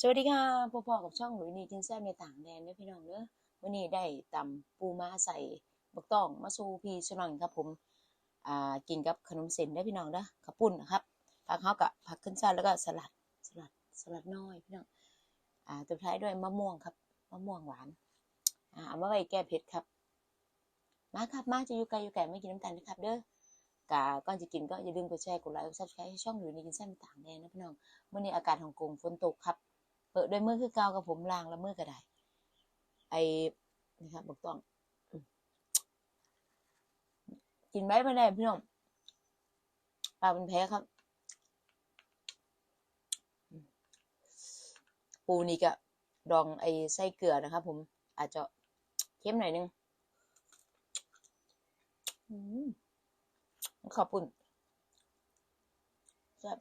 สวัสดีค่ะพ่อๆกับช่องหลุยนีกินแซ่บในต่างแดนเด้อพี่น้องเด้อวันนี้ได้ตำปูม้าใส่บักตองมาสูพี่สนองครับผมอ่ากินกับขนมเส้นได้อพี่น้องเด้อข้าวปุ้นนะครับผักเฮากับผักขึ้นช่ายแล้วก็สลัดสลัดสลัดน้อยพี่น้องอ่าตบท้ายด้วยมะม่วงครับมะม่วงหวานอ่าเอามาไว้แก้เผ็ดครับมาครับมาจะอยู่ไกลอยู่ไกลไม่กินน้ำตาลนะครับเด้อกาก่อนจะกินก็อย่าลืมกดแชร์กดไลค์กดซับสไครต์ให้ช่องหลุยนีกินแซ่บในต่างแดนนะพี่น้องเมื้อนี้อากาศฮ่องกงฝนตกครับ เปิดด้วยมือคือเกากับผมล้างแล้วมือก็ได้ ไอ้นี่ครับบอกต้อง กินไว้ไม่ได้พี่น้องปากเป็นแพ้ครับ ปูนี่ก็ดองไอ้ไส้เกลือนะครับผมอาจจะเข้มหน่อยนึงขอบคุณแซ่บ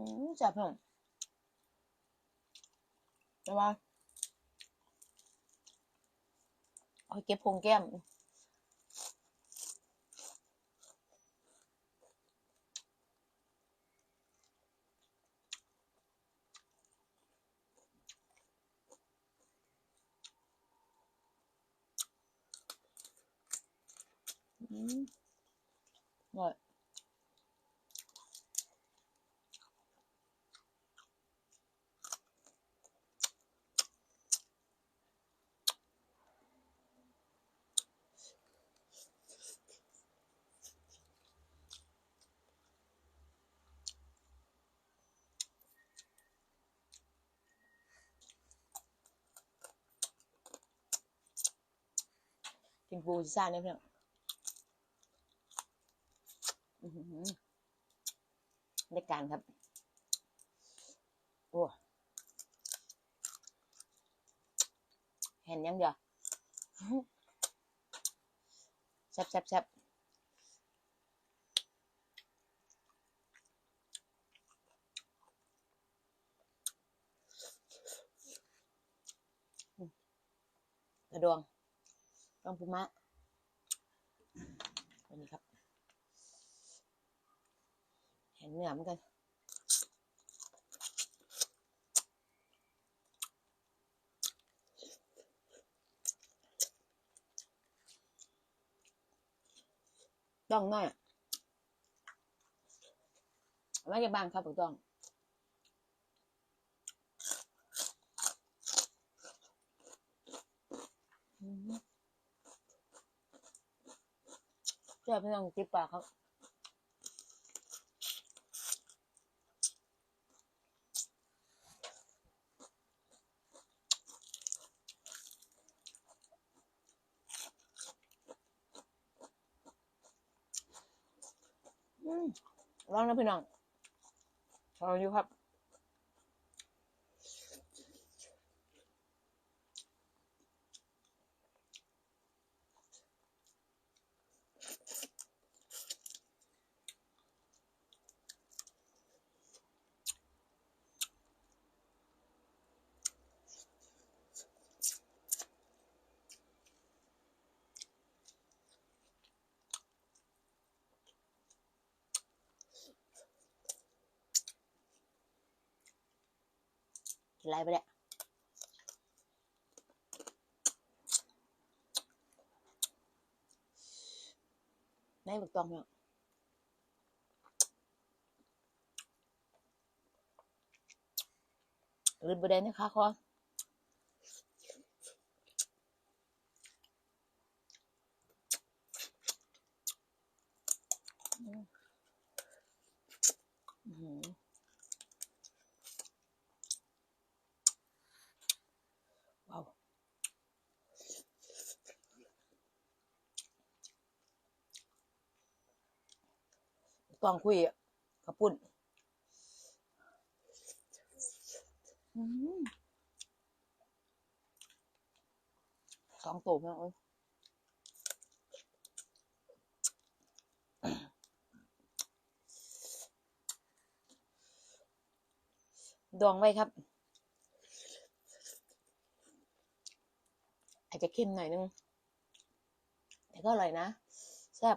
อืมแซ่บเพิ่มแต่ว่าเอาเก็บพงแก้มอืม อร่อยกินปูซ่าเนี่ยเพื่อนได้การครับ โอ้เห็นยังเดียวแซ่บแซ่บแซ่บกระดวงดองปูมะ วันนี้ครับเห็นเนื้อเหมือนกันต้องหน่อยไม่จะบางครับถูกต้องอืม เจ้าพี่น้องจิบปากครับอืมลองนะพี่น้องรออยู่ครับ ไรไปเนี่ยในบักตองเนี่ยลืมประเด็นนะคะคออืมอื้อหือว้าว ต้องคุยอะกับปุ่นอืมสองตัวเพื่อนเอ้ยดองไว้ครับ อาจจะเค็มหน่อยนึง แต่ก็อร่อยนะแซ่บ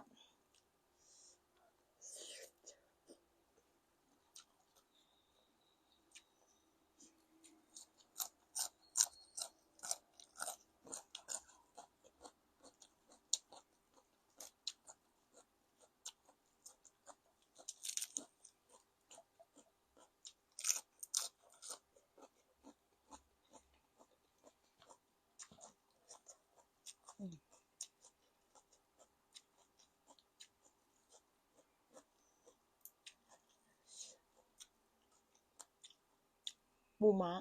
ปูม้า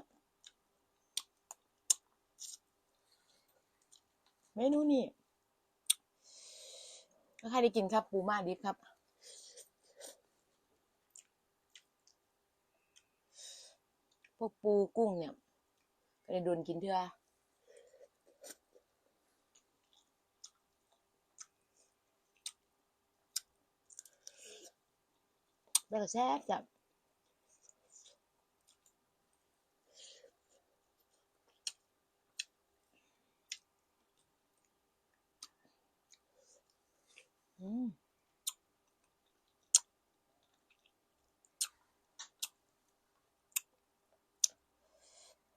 เมนูนี่ถ้าใครได้กินครับ ปูม้าดิบครับ พวกปูกุ้งเนี่ยก็ได้โดนกินเถื่อแล้วก็แซ่บจับอืม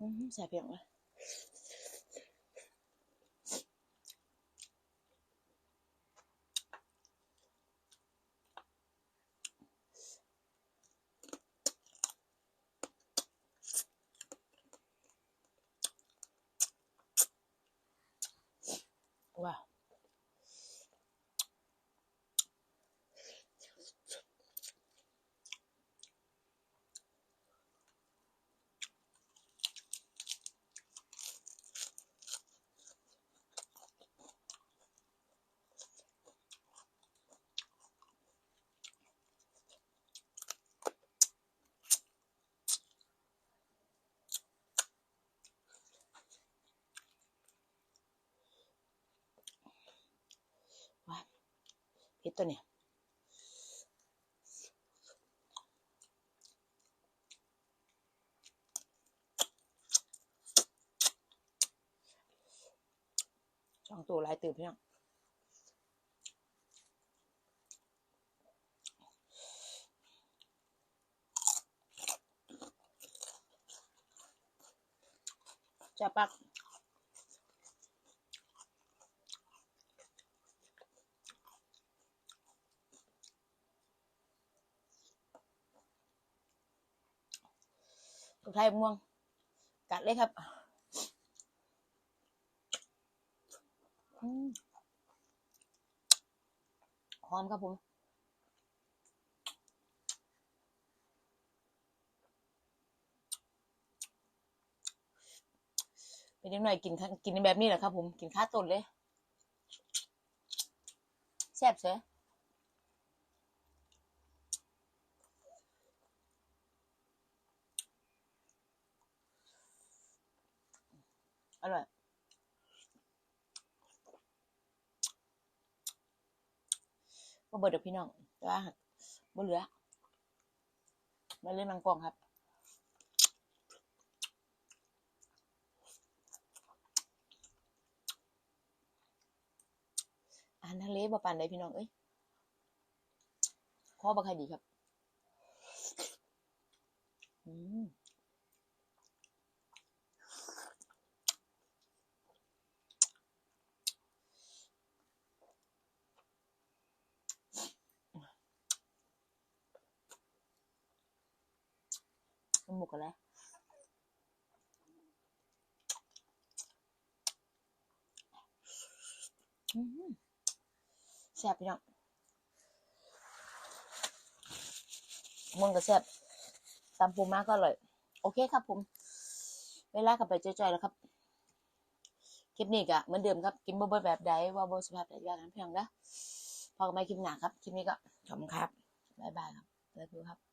อืมแซ่บเพียงเลยว้าวว้าวเผ็ด ตัวเนี่ยช่องตัวหลายตื่นพี่น้องจะปัก ตัวไทยม่วง กัดเลยครับหอมครับผมเป็นยังไงกินกินแบบนี้แหละครับผม กินข้าวต้นเลยแซ่บเสีย อร่อยก็เบิดเดอกพี่น้องแต่ว่าบ่เหลือมาเล่นมังกรครับอาหารทะเลบ่ปานใดพี่น้องเอ้ยข้อบ่ใครดีครับ อืม กแล้วอืมแซ่บพี่น้องมันก็แซ่บตำปูมาก็อร่อย โอเคครับผม เวลากลับไปจ่อยๆแล้วครับ คลิปนี้ก็เหมือนเดิมครับ กินบ่เบแบบใดว่าบ่สภาพใดอย่างนั้นเพียงนะพอกันใหม่คลิปหนาครับ คลิปนี้ก็ ขอบคุณครับ บ๊ายบายครับบ๊ายบายครับ